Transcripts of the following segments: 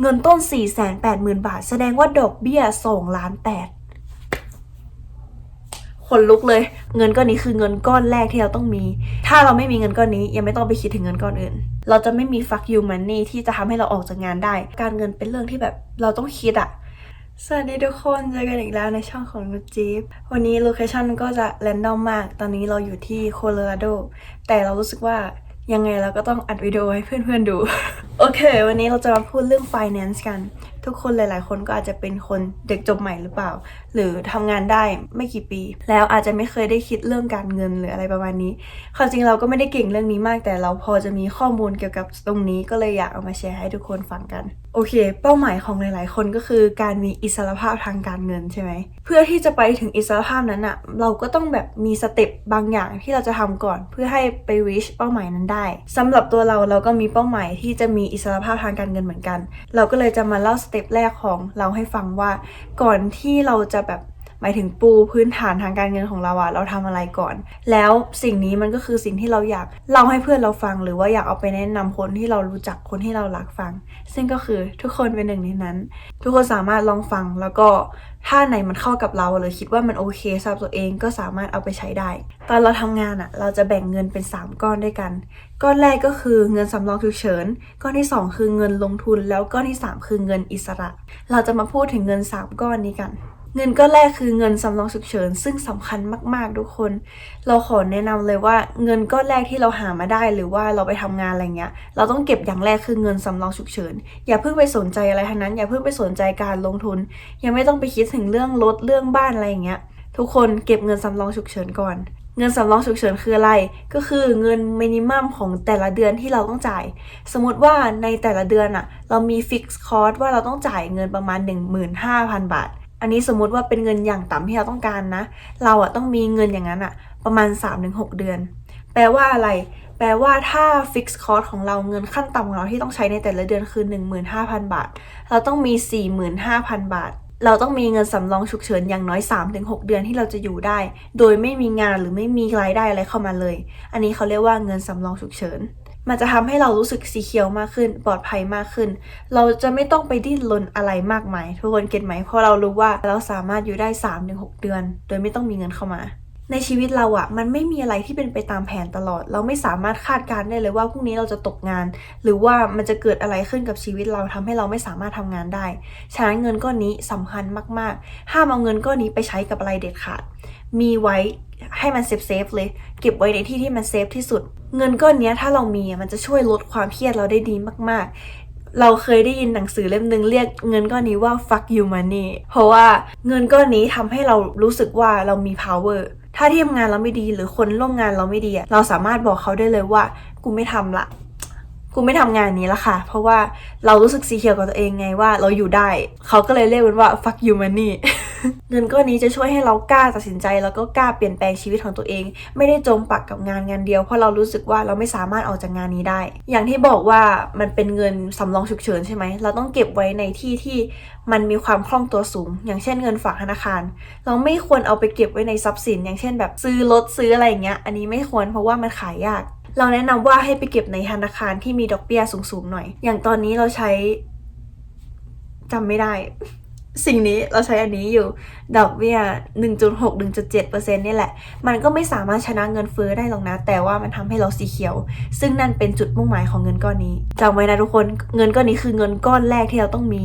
เงินต้น 480,000 บาท แสดงว่าดอกเบี้ย2ล้าน8คนลุกเลย เงินก้อนนี้คือเงินก้อนแรกที่เราต้องมี ถ้าเราไม่มีเงินก้อนนี้ ยังไม่ต้องไปคิดถึงเงินก้อนอื่น เราจะไม่มี fuck you money ที่จะทำให้เราออกจากงานได้ การเงินเป็นเรื่องที่แบบเราต้องคิดอะสวัสดีทุกคนเจอกันอีกแล้วในช่องของนุจีฟวันนี้โลเคชั่นก็จะแรนดอมมาก ตอนนี้เราอยู่ที่โคโลราโด แต่เรารู้สึกว่า ยังไงเราก็ต้องอัดวิดีโอให้เพื่อนๆดู โอเค วันนี้เราจะมาพูดเรื่อง finance กัน ทุกคนหลาย ๆ คนก็อาจจะเป็นคนเด็กจบใหม่หรือเปล่า หรือทำงานได้ไม่กี่ปี แล้วอาจจะไม่เคยได้คิดเรื่องการเงินหรืออะไรประมาณนี้ความจริงเราก็ไม่ได้เก่งเรื่องนี้มาก แต่เราพอจะมีข้อมูลเกี่ยวกับตรงนี้ก็เลยอยากเอามาแชร์ให้ทุกคนฟังกัน โอเค เป้าหมายของหลาย ๆ คนก็คือการมีอิสรภาพทางการเงินใช่ไหมเพื่อที่จะไปถึงอิสรภาพนั้นอะเราก็ต้องแบบมีสเต็ปบางอย่างที่เราจะทำก่อนเพื่อให้ไป reach เป้าหมายนั้นได้สำหรับตัวเราเราก็มีเป้าหมายที่จะมีอิสรภาพทางการเงินเหมือนกัน เราก็เลยจะมาเล่าสเต็ปแรกของเราให้ฟังว่า ก่อนที่เราจะแบบหมายถึงปูพื้นฐานทางการเงินของเราอะเราทำอะไรก่อน แล้วสิ่งนี้มันก็คือสิ่งที่เราอยากเล่าให้เพื่อนเราฟัง หรือว่าอยากเอาไปแนะนำคนที่เรารู้จักคนที่เรารักฟัง ซึ่งก็คือทุกคนเป็นหนึ่งในนั้น ทุกคนสามารถลองฟังแล้วก็ ถ้าไหนมันเข้ากับเราหรือคิดว่ามันโอเคสำหรับตัวเองก็สามารถเอาไปใช้ได้ ตอนเราทำงานอะ เราจะแบ่งเงินเป็น 3 ก้อนด้วยกัน ก้อนแรกก็คือเงินสำรองฉุกเฉิน ก้อนที่ 2 คือเงินลงทุน แล้วก้อนที่ 3 คือเงินอิสระ เราจะมาพูดถึงเงิน 3 ก้อนนี้กัน เงินก้อนแรกคือเงินสำรองฉุกเฉิน ซึ่งสำคัญมากๆทุกคน เราขอแนะนำเลยว่าเงินก้อนแรกที่เราหามาได้หรือว่าเราไปทำงานอะไรเงี้ย เราต้องเก็บอย่างแรกคือเงินสำรองฉุกเฉิน อย่าเพิ่งไปสนใจอะไรทั้งนั้น อย่าเพิ่งไปสนใจการลงทุน ยังไม่ต้องไปคิดถึงเรื่องรถเรื่องบ้านอะไรอย่างเงี้ย ทุกคนเก็บเงินสำรองฉุกเฉินก่อนเงินสำรองฉุกเฉินคืออะไร ก็คือเงินมินิมัมของแต่ละเดือนที่เราต้องจ่าย สมมติว่าในแต่ละเดือนอะเรามีฟิกซ์คอร์สว่าเราต้องจ่ายเงินประมาณ 15,000 บาท อันนี้สมมุติว่าเป็นเงินอย่างต่ำที่เราต้องการนะ เราอะต้องมีเงินอย่างนั้นอะประมาณ 3-6 เดือน แปลว่าอะไร แปลว่าถ้าฟิกซ์คอร์สของเราเงินขั้นต่ำของเราที่ต้องใช้ในแต่ละเดือนคือ 15,000 บาท เราต้องมี 45,000 บาท เราต้องมีเงินสำรองฉุกเฉินอย่างน้อย 3-6 เดือนที่เราจะอยู่ได้ โดยไม่มีงานหรือไม่มีรายได้อะไรเข้ามาเลย อันนี้เขาเรียกว่าเงินสำรองฉุกเฉิน มันจะทำให้เรารู้สึกสีเขียวมากขึ้น ปลอดภัยมากขึ้น เราจะไม่ต้องไปดิ้นรนอะไรมากมายทุกคนเก็ตไหมเพราะเรารู้ว่าเราสามารถอยู่ได้ 3-6 เดือน โดยไม่ต้องมีเงินเข้ามา ในชีวิตเราอะมันไม่มีอะไรที่เป็นไปตามแผนตลอด เราไม่สามารถคาดการณ์ได้เลยว่าพรุ่งนี้เราจะตกงาน หรือว่ามันจะเกิดอะไรขึ้นกับชีวิตเราทำให้เราไม่สามารถทำงานได้ฉะนั้นเงินก้อนนี้สำคัญมากๆ ห้ามเอาเงินก้อนนี้ไปใช้กับอะไรเด็ดขาด มีไว้ให้มันเซฟเซฟๆเลย เก็บไว้ในที่ที่มันเซฟที่สุดเงินก้อนนี้ถ้าเรามีมันจะช่วยลดความเครียดเราได้ดีมาก ๆ เราเคยได้ยินหนังสือเล่มหนึ่งเรียกเงินก้อนนี้ว่า fuck you money เพราะว่าเงินก้อนนี้ทำให้เรารู้สึกว่าเรามี power ถ้าที่ทำงานเราไม่ดีหรือคนร่วมงานเราไม่ดี เราสามารถบอกเขาได้เลยว่า กูไม่ทำละ กูไม่ทำงานนี้ละค่ะ เพราะว่าเรารู้สึกสีเขียวกับตัวเองไงว่าเราอยู่ได้ เขาก็เลยเรียกมันว่า fuck you money เงินก้อนนี้จะช่วยให้เรากล้าตัดสินใจ แล้วก็กล้าเปลี่ยนแปลงชีวิตของตัวเอง ไม่ได้จมปักกับงานงานเดียว เพราะเรารู้สึกว่าเราไม่สามารถออกจากงานนี้ได้ อย่างที่บอกว่ามันเป็นเงินสำรองฉุกเฉินใช่ไหม เราต้องเก็บไว้ในที่ที่มันมีความคล่องตัวสูง อย่างเช่นเงินฝากธนาคาร เราไม่ควรเอาไปเก็บไว้ในทรัพย์สิน อย่างเช่น แบบซื้อรถซื้ออะไรอย่างเงี้ย อันนี้ไม่ควรเพราะว่ามันขายยาก เราแนะนำว่าให้ไปเก็บในธนาคารที่มีดอกเบี้ยสูงๆหน่อย อย่างตอนนี้เราใช้จำไม่ได้ สิ่งนี้เราใช้อันนี้อยู่ดอกเบี้ย 1.6 1.7%นี่แหละ มันก็ไม่สามารถชนะเงินเฟ้อได้หรอกนะ แต่ว่ามันทำให้เราสีเขียว ซึ่งนั่นเป็นจุดมุ่งหมายของเงินก้อนนี้จำไว้นะทุกคนเงินก้อนนี้คือเงินก้อนแรกที่เราต้องมี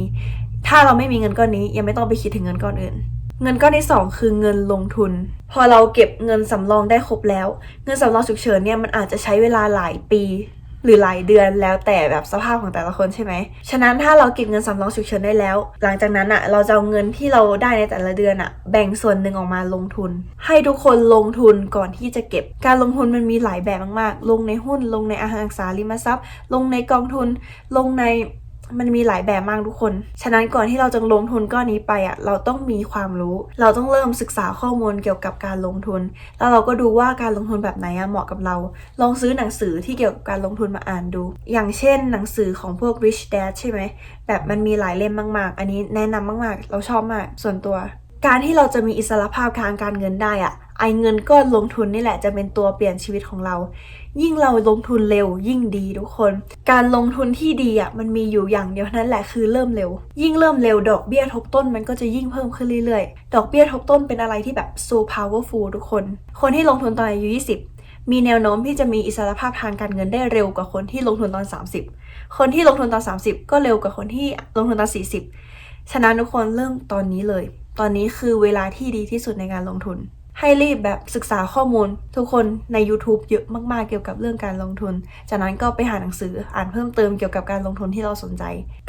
ถ้าเราไม่มีเงินก้อนนี้ยังไม่ต้องไปคิดถึงเงินก้อนอื่น เงินก้อนที่ 2 คือเงินลงทุน พอเราเก็บเงินสำรองได้ครบแล้ว เงินสำรองฉุกเฉินเนี่ยมันอาจจะใช้เวลาหลายปี หรือหลายเดือนแล้วแต่แบบสภาพของแต่ละคนใช่ไหมฉะนั้นถ้าเราเก็บเงินสำรองฉุกเฉินได้แล้ว หลังจากนั้นอะเราจะเอาเงินที่เราได้ในแต่ละเดือนอะแบ่งส่วนหนึ่งออกมาลงทุน ให้ทุกคนลงทุนก่อนที่จะเก็บ การลงทุนมันมีหลายแบบมากๆ ลงในหุ้น ลงในอสังหาริมทรัพย์ ลงในกองทุน ลงใน มันมีหลายแบบมากทุกคน ฉะนั้นก่อนที่เราจะลงทุนก้อนนี้ไปอะเราต้องมีความรู้ เราต้องเริ่มศึกษาข้อมูลเกี่ยวกับการลงทุน แล้วเราก็ดูว่าการลงทุนแบบไหนอะเหมาะกับเรา ลองซื้อหนังสือที่เกี่ยวกับการลงทุนมาอ่านดู อย่างเช่น หนังสือของพวก Rich Dad ใช่ไหมแบบมันมีหลายเล่มมาก ๆ อันนี้แนะนำมาก ๆ เราชอบมากส่วนตัว การที่เราจะมีอิสรภาพทางการเงินได้อะไอเงินก้อนลงทุนนี่แหละจะเป็นตัวเปลี่ยนชีวิตของเรา ยิ่งเราลงทุนเร็วยิ่งดีทุกคน การลงทุนที่ดีอะมันมีอยู่อย่างเดียวนั้นแหละคือเริ่มเร็ว ยิ่งเริ่มเร็วดอกเบี้ยทบต้นมันก็จะยิ่งเพิ่มขึ้นเรื่อยๆ ดอกเบี้ยทบต้นเป็นอะไรที่แบบ so powerful ทุกคน คนที่ลงทุนตอนอายุ 20 มีแนวโน้มที่จะมีอิสรภาพทางการเงินได้เร็วกว่าคนที่ลงทุนตอน 30 คนที่ลงทุนตอน 30 ก็เร็วกว่าคนที่ลงทุนตอน 40 ฉะนั้นทุกคนเริ่มตอนนี้เลย ตอนนี้คือเวลาที่ดีที่สุดในการลงทุน ให้รีบแบบศึกษาข้อมูลทุกคนใน YouTube เยอะมากๆเกี่ยวกับเรื่องการลงทุน จากนั้นก็ไปหาหนังสืออ่านเพิ่มเติมเกี่ยวกับการลงทุนที่เราสนใจ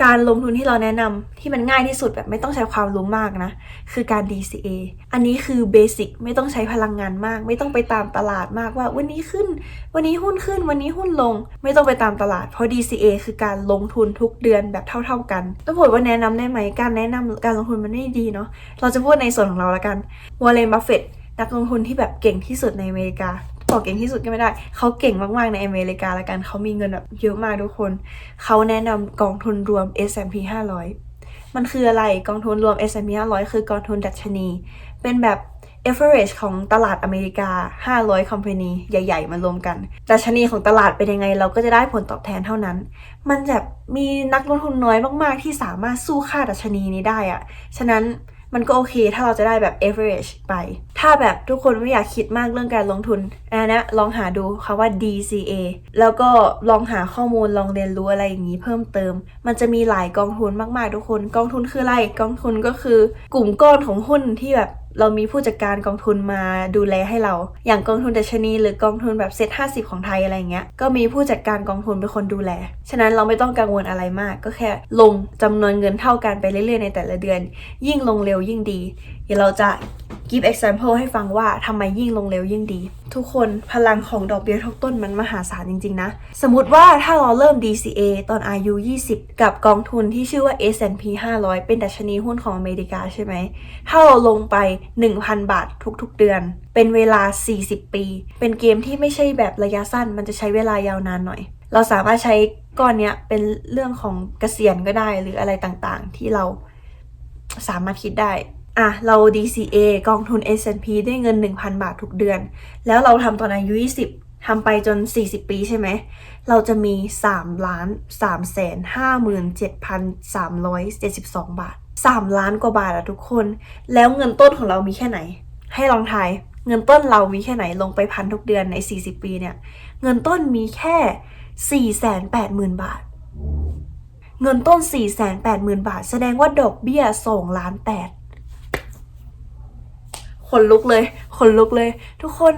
การลงทุนที่เราแนะนำที่มันง่ายที่สุดแบบไม่ต้องใช้ความรู้มากนะ คือการ DCA อันนี้คือเบสิกไม่ต้องใช้พลังงานมาก ไม่ต้องไปตามตลาดมากว่าวันนี้ขึ้น วันนี้หุ้นขึ้น วันนี้หุ้นลง ไม่ต้องไปตามตลาดเพราะ DCA คือการลงทุนทุกเดือนแบบเท่า ๆกันต้องพูดว่าแนะนำได้ไหมการแนะนำการลงทุนมันไม่ดีเนาะเราจะพูดในส่วนของเราละกันวอลเลนบัฟเฟต นักลงทุนที่แบบเก่งที่สุดในอเมริกาบอกเก่งที่สุดก็ไม่ได้ เขาเก่งมาก ๆ ในอเมริกาละกัน เขามีเงินแบบเยอะมากทุกคน เขาแนะนำกองทุนรวม S&P 500 มันคืออะไรกองทุนรวม S&P 500 คือกองทุนดัชนี เป็นแบบ average ของตลาดอเมริกา 500 company ใหญ่ ๆ มารวมกันดัชนีของตลาดเป็นยังไง เราก็จะได้ผลตอบแทนเท่านั้น มันแบบมีนักลงทุนน้อยมาก ๆ ที่สามารถสู้ค่าดัชนีนี้ได้อะฉะนั้น มันก็โอเค ถ้าเราจะได้แบบ average ไป ถ้าแบบทุกคนไม่อยากคิดมากเรื่องการลงทุนอันนี้ลองหาดูคาว่า DCA แล้วก็ลองหาข้อมูลลองเรียนรู้อะไรอย่างนี้เพิ่มเติม มันจะมีหลายกองทุนมากๆทุกคน กองทุนคืออะไร กองทุนก็คือกลุ่มก้อนของหุ้นที่แบบ เรามีผู้จัดการกองทุนมาดูแลให้เรา อย่างกองทุนดัชนี หรือกองทุนแบบเซ็ต50ของไทยอะไรเงี้ย ก็มีผู้จัดการกองทุนเป็นคนดูแล ฉะนั้นเราไม่ต้องกังวลอะไรมาก ก็แค่ลงจำนวนเงินเท่ากันไปเรื่อยๆในแต่ละเดือน ยิ่งลงเร็วยิ่งดี เดี๋ยวเราจะ give example ให้ฟังว่าทำไมยิ่งลงเร็วยิ่งดี ทุกคนพลังของดอกเบี้ยทบต้นมันมหาศาลจริง ๆ นะ สมมติว่าถ้าเราเริ่ม DCA ตอนอายุ 20 กับกองทุนที่ชื่อว่า S&P 500 เป็นดัชนีหุ้นของอเมริกาใช่ไหม ถ้าเราลงไป 1,000 บาททุกๆเดือน เป็นเวลา 40 ปี เป็นเกมที่ไม่ใช่แบบระยะสั้น มันจะใช้เวลายาวนานหน่อย เราสามารถใช้ก้อนเนี้ยเป็นเรื่องของเกษียณก็ได้หรืออะไรต่างๆ ที่เราสามารถคิดได้ อะเรา DCA กองทุน S&P ด้วยเงิน 1,000 บาททุกเดือน แล้วเราทำตอนอายุ 20ทำไปจน 40 ปีใช่ไหม เราจะมี 3 ล้าน3แสน57,372 บาท 3 ล้านกว่าบาทอะทุกคน แล้วเงินต้นของเรามีแค่ไหน ให้ลองทาย เงินต้นเรามีแค่ไหนลงไปพันทุกเดือนใน 40 ปีเนี่ย เงินต้นมีแค่ 480,000 บาท เงินต้น 480,000 บาท แสดงว่าดอกเบี้ย2ล้าน8 ขนลุกเลยขนลุกเลย ทุกคน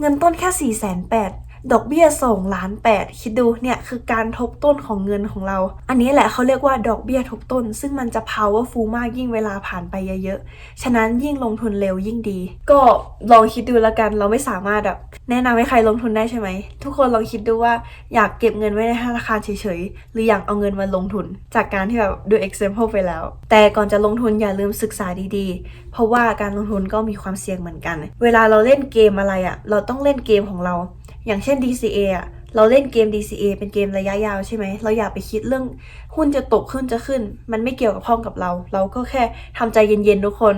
เงินต้นแค่4 8 0 0 0ด ดอกเบี้ย2ล้าน8คิดดูเนี่ยคือการทบต้นของเงินของเรา อันนี้แหละเขาเรียกว่าดอกเบี้ยทบต้น ซึ่งมันจะ powerful มากยิ่งเวลาผ่านไปเยอะๆ ฉะนั้นยิ่งลงทุนเร็วยิ่งดี ก็ลองคิดดูแล้วกันเราไม่สามารถแบบแนะนำให้ใครลงทุนได้ใช่ไหม ทุกคนลองคิดดูว่าอยากเก็บเงินไว้ในธนาคารเฉยๆ หรืออยากเอาเงินมาลงทุน จากการที่แบบดู example ไปแล้ว แต่ก่อนจะลงทุนอย่าลืมศึกษาดีๆ เพราะว่าการลงทุนก็มีความเสี่ยงเหมือนกัน เวลาเราเล่นเกมอะไรอะ่ะเราต้องเล่นเกมของเรา อย่างเช่น DCA อะเราเล่นเกม DCA เป็นเกมระยะยาวใช่ไหม เราอย่าไปคิดเรื่องหุ้นจะตกขึ้นจะขึ้น มันไม่เกี่ยวกับห้องกับเรา เราก็แค่ทำใจเย็นๆทุกคน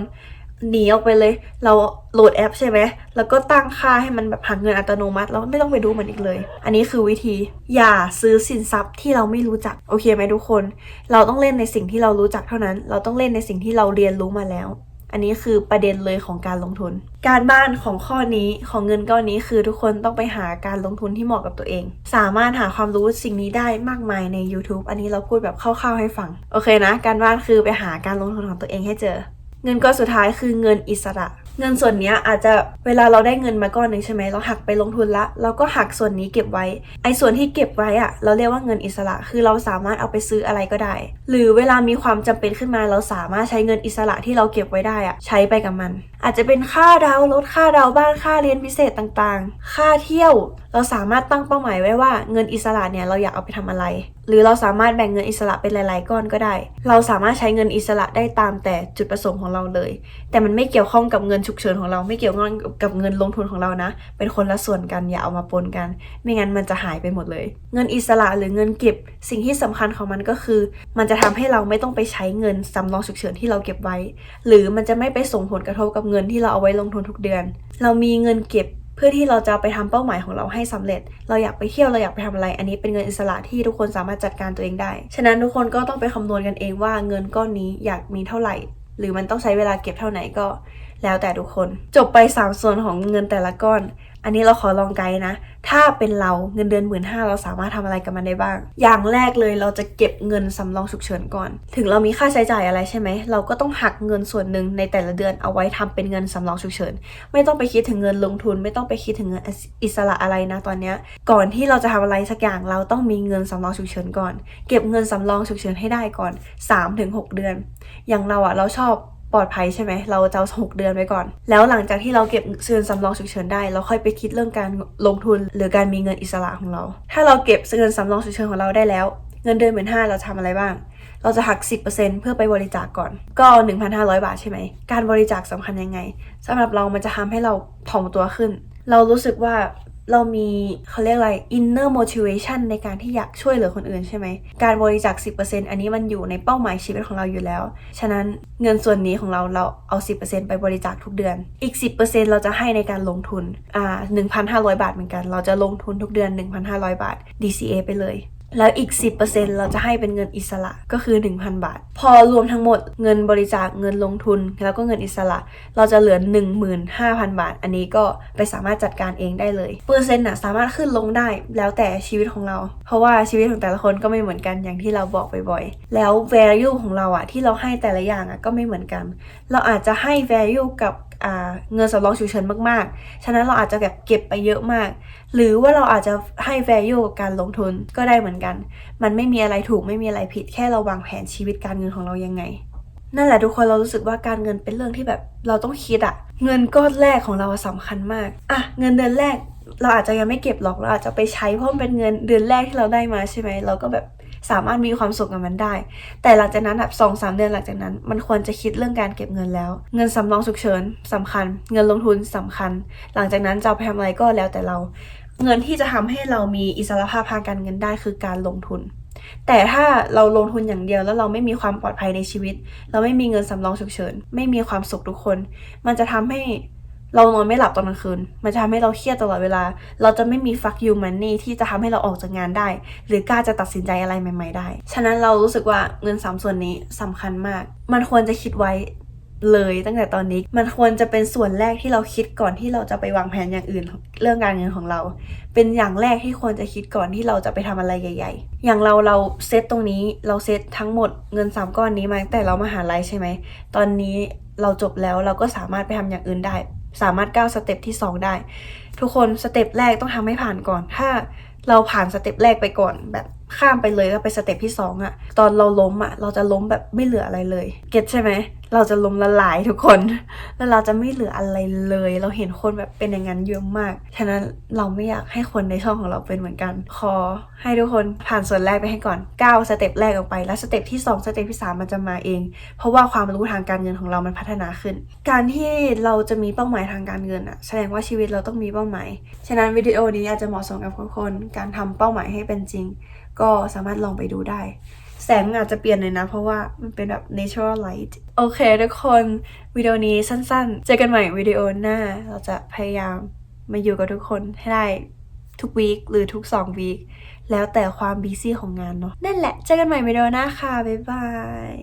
หนีออกไปเลย เราโหลดแอปใช่ไหม แล้วก็ตั้งค่าให้มันแบบหักเงินอัตโนมัติ แล้วไม่ต้องไปดูมันอีกเลย อันนี้คือวิธี อย่าซื้อสินทรัพย์ที่เราไม่รู้จัก โอเคไหมทุกคน เราต้องเล่นในสิ่งที่เรารู้จักเท่านั้น เราต้องเล่นในสิ่งที่เราเรียนรู้มาแล้ว อันนี้คือประเด็นเลยของการลงทุน การบ้านของข้อนี้ของเงินก้อนนี้คือทุกคนต้องไปหาการลงทุนที่เหมาะกับตัวเอง สามารถหาความรู้สิ่งนี้ได้มากมายใน YouTube อันนี้เราพูดแบบคร่าวๆให้ฟัง โอเคนะ การบ้านคือไปหาการลงทุนของตัวเองให้เจอ เงินก้อนสุดท้ายคือเงินอิสระเงินส่วนนี้อาจจะเวลาเราได้เงินมาก้อนหนึ่งใช่ไหมเราหักไปลงทุนละ เราก็หักส่วนนี้เก็บไว้ ไอ้ส่วนที่เก็บไว้อะเราเรียกว่าเงินอิสระ คือเราสามารถเอาไปซื้ออะไรก็ได้ หรือเวลามีความจำเป็นขึ้นมาเราสามารถใช้เงินอิสระที่เราเก็บไว้ได้อะใช้ไปกับมัน อาจจะเป็นค่าดาวรถค่าดาวบ้านค่าเรียนพิเศษต่างๆ ค่าเที่ยว เราสามารถตั้งเป้าหมายไว้ว่าเงินอิสระเนี่ยเราอยากเอาไปทำอะไร หรือเราสามารถแบ่งเงินอิสระเป็นหลาย ๆ ก้อนก็ได้ เราสามารถใช้เงินอิสระได้ตามแต่จุดประสงค์ของเราเลย แต่มันไม่เกี่ยวข้องกับเงินฉุกเฉินของเราไม่เกี่ยวข้องกับเงินลงทุนของเรานะ เป็นคนละส่วนกันอย่าเอามาปนกัน ไม่งั้นมันจะหายไปหมดเลย เงินอิสระหรือเงินเก็บ สิ่งที่สำคัญของมันก็คือ มันจะทำให้เราไม่ต้องไปใช้เงินสำรองฉุกเฉินที่เราเก็บไว้ หรือมันจะไม่ไปส่งผลกระทบกับเงินที่เราเอาไว้ลงทุนทุกเดือน เรามีเงินเก็บ เพื่อที่เราจะไปทำเป้าหมายของเราให้สำเร็จ เราอยากไปเที่ยวเราอยากไปทำอะไร อันนี้เป็นเงินอิสระที่ทุกคนสามารถจัดการตัวเองได้ ฉะนั้นทุกคนก็ต้องไปคำนวณกันเองว่าเงินก้อนนี้อยากมีเท่าไหร่ หรือมันต้องใช้เวลาเก็บเท่าไหร่ก็ แล้วแต่ทุกคน จบไป 3 ส่วนของเงินแต่ละก้อน อันนี้เราขอลองไกด์นะ ถ้าเป็นเราเงินเดือนหมื่นห้าเราสามารถทำอะไรกับมันได้บ้าง อย่างแรกเลยเราจะเก็บเงินสำรองฉุกเฉินก่อน ถึงเรามีค่าใช้จ่ายอะไรใช่ไหม เราก็ต้องหักเงินส่วนหนึ่งในแต่ละเดือนเอาไว้ทำเป็นเงินสำรองฉุกเฉิน ไม่ต้องไปคิดถึงเงินลงทุน ไม่ต้องไปคิดถึงเงินอิสระอะไรนะตอนเนี้ย ก่อนที่เราจะทำอะไรสักอย่างเราต้องมีเงินสำรองฉุกเฉินก่อน เก็บเงินสำรองฉุกเฉินให้ได้ก่อน 3-6 เดือน อย่างเราอะเราชอบ ปลอดภัยใช่ไหม เราจะเอาหกเดือนไว้ก่อน แล้วหลังจากที่เราเก็บเงินสำรองฉุกเฉินได้ เราค่อยไปคิดเรื่องการลงทุนหรือการมีเงินอิสระของเรา ถ้าเราเก็บเงินสำรองฉุกเฉินของเราได้แล้ว เงินเดือนหมื่นห้าเราทำอะไรบ้าง เราจะหัก 10%เพื่อไปบริจาคก่อน ก็ 1,500 บาทใช่ไหม การบริจาคสำคัญยังไงสำหรับเรามันจะทำให้เราถ่อมตัวขึ้น เรารู้สึกว่า เรามีเขาเรียกอะไร inner motivation ในการที่อยากช่วยเหลือคนอื่นใช่ไหม การบริจาค 10%อันนี้มันอยู่ในเป้าหมายชีวิตของเราอยู่แล้ว ฉะนั้นเงินส่วนนี้ของเราเราเอา 10%ไปบริจาคทุกเดือน อีก 10%เราจะให้ในการลงทุน อ่า 1,500 บาทเหมือนกัน เราจะลงทุนทุกเดือน 1,500 บาท DCA ไปเลย แล้วอีก 10%เราจะให้เป็นเงินอิสระก็คือ 1,000 บาท พอรวมทั้งหมดเงินบริจาคเงินลงทุน แล้วก็เงินอิสระ เราจะเหลือ 15,000 บาท อันนี้ก็ไปสามารถจัดการเองได้เลย เปอร์เซ็นต์น่ะสามารถขึ้นลงได้แล้วแต่ชีวิตของเรา เพราะว่าชีวิตของแต่ละคนก็ไม่เหมือนกันอย่างที่เราบอกบ่อยๆ แล้ว value ของเราอะที่เราให้แต่ละอย่างอะก็ไม่เหมือนกัน เราอาจจะให้ value กับ เงินสำรองฉุกเฉินมากๆ ฉะนั้นเราอาจจะแบบเก็บไปเยอะมาก หรือว่าเราอาจจะให้ value กับการลงทุนก็ได้เหมือนกัน มันไม่มีอะไรถูกไม่มีอะไรผิด แค่เราวางแผนชีวิตการเงินของเรายังไง นั่นแหละทุกคนเรารู้สึกว่าการเงินเป็นเรื่องที่แบบเราต้องคิดอะเงินก้อนแรกของเราสำคัญมากอะเงินเดือนแรกเราอาจจะยังไม่เก็บหรอกเราอาจจะไปใช้เพราะมันเป็นเงินเดือนแรกที่เราได้มาใช่ไหมเราก็แบบ สามารถมีความสุขกับมันได้ แต่หลังจากนั้นแบบสองสามเดือนหลังจากนั้น มันควรจะคิดเรื่องการเก็บเงินแล้ว เงินสำรองฉุกเฉินสำคัญ เงินลงทุนสำคัญ หลังจากนั้นจะเอาไปทำอะไรก็แล้วแต่เรา เงินที่จะทำให้เรามีอิสรภาพทางการเงินได้คือการลงทุนแต่ถ้าเราลงทุนอย่างเดียวแล้วเราไม่มีความปลอดภัยในชีวิต เราไม่มีเงินสำรองฉุกเฉิน ไม่มีความสุขทุกคน มันจะทำให้ เรานอนไม่หลับตอนกลางคืน มันจะทำให้เราเครียดตลอดเวลา เราจะไม่มี fuck you money ที่จะทำให้เราออกจากงานได้ หรือกล้าจะตัดสินใจอะไรใหม่ ๆ ได้ ฉะนั้นเรารู้สึกว่าเงินสามส่วนนี้สำคัญมาก มันควรจะคิดไว้เลยตั้งแต่ตอนนี้ มันควรจะเป็นส่วนแรกที่เราคิดก่อนที่เราจะไปวางแผนอย่างอื่น เรื่องการเงินของเรา เป็นอย่างแรกที่ควรจะคิดก่อนที่เราจะไปทำอะไรใหญ่ ๆ อย่างเราเราเซตตรงนี้เราเซตทั้งหมดเงินสามก้อนนี้มาแต่เรามาหาลัยใช่ไหมตอนนี้เราจบแล้วเราก็สามารถไปทำอย่างอื่นได้ สามารถก้าวสเต็ปที่ 2 ได้ ทุกคนสเต็ปแรกต้องทำให้ผ่านก่อน ถ้าเราผ่านสเต็ปแรกไปก่อน แบบข้ามไปเลยแล้วไปสเต็ปที่2อะตอนเราล้มอะ เราจะล้มแบบไม่เหลืออะไรเลย เก็ตใช่ไหม เราจะล้มละลายทุกคน แล้วเราจะไม่เหลืออะไรเลย เราเห็นคนแบบเป็นอย่างนั้นเยอะมาก ฉะนั้นเราไม่อยากให้คนในช่องของเราเป็นเหมือนกัน ขอให้ทุกคนผ่านส่วนแรกไปให้ก่อนก้าวสเต็ปแรกออกไป แล้วสเต็ปที่2สเต็ปที่3มันจะมาเอง เพราะว่าความรู้ทางการเงินของเรามันพัฒนาขึ้น การที่เราจะมีเป้าหมายทางการเงินอะแสดงว่าชีวิตเราต้องมีเป้าหมาย ฉะนั้นวิดีโอนี้อาจจะเหมาะสมกับทุกคน การทำเป้าหมายให้เป็นจริง ก็สามารถลองไปดูได้ แสงอาจจะเปลี่ยนเลยนะ เพราะว่ามันเป็นแบบ natural light โอเคทุกคนวิดีโอนี้สั้นๆ เจอกันใหม่วิดีโอหน้า เราจะพยายามมาอยู่กับทุกคนให้ได้ทุกวีคหรือทุก2วีคแล้วแต่ความบีซี่ของงานเนาะนั่นแหละ เจอกันใหม่วิดีโอหน้าค่ะ บ๊ายบาย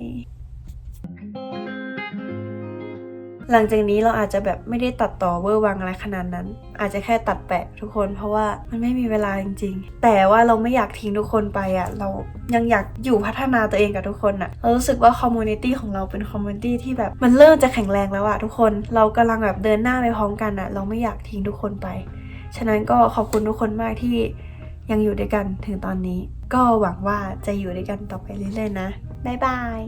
หลังจากนี้เราอาจจะแบบไม่ได้ตัดต่อเวอร์วังอะไรขนาดนั้น อาจจะแค่ตัดแปะทุกคนเพราะว่ามันไม่มีเวลาจริง ๆ แต่ว่าเราไม่อยากทิ้งทุกคนไปอะ่ะเรายังอยากอยู่พัฒนาตัวเองกับทุกคนอะ่ะเรารู้สึกว่าคอมมูนิตี้ของเราเป็นคอมมูนิตี้ที่แบบมันเริ่มจะแข็งแรงแล้วอะทุกคนเรากำลังแบบเดินหน้าไปพร้อมกันอะ่ะ เราไม่อยากทิ้งทุกคนไป ฉะนั้นก็ขอบคุณทุกคนมากที่ยังอยู่ด้วยกันถึงตอนนี้ ก็หวังว่าจะอยู่ด้วยกันต่อไปเรื่อยๆนะบ๊ายบาย